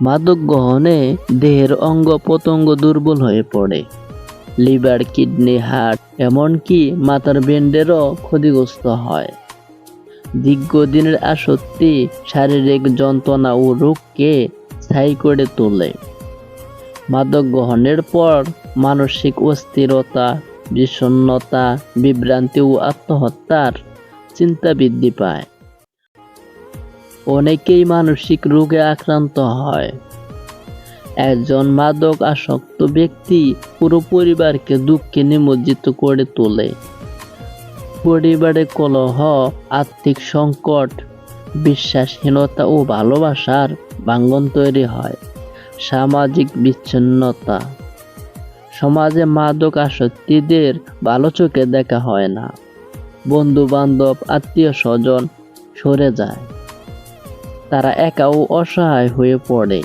মাদক গ্রহণে দেহের অঙ্গ প্রত্যঙ্গ দুর্বল হয়ে পড়ে। লিভার, কিডনি, হার্ট, এমনকি মাথার ব্যান্ডেরও ক্ষতিগ্রস্ত হয়। দীর্ঘদিনের আসক্তি, শারীরিক যন্ত্রণা ও রোগকে স্থায়ী করে তোলে। মাদক গ্রহণের পর মানসিক অস্থিরতা, বিষণ্ণতা, বিভ্রান্তি ও আত্মহত্যার চিন্তা বৃদ্ধি পায়। অনেকেই মানসিক রোগে আক্রান্ত হয়। একজন মাদক আসক্ত ব্যক্তি পুরো পরিবারকে দুঃখে নিমজ্জিত করে তোলে। পরিবারে কলহ, আর্থিক সংকট, বিশ্বাসহীনতা ও ভালোবাসার ভাঙ্গন তৈরি হয়। সামাজিক বিচ্ছিন্নতা। সমাজে মাদক আসক্তিদের ভালো চোখে দেখা হয় না। বন্ধু বান্ধব আত্মীয় স্বজন সরে যায়। তারা একাও অসহায় হয়ে পড়ে।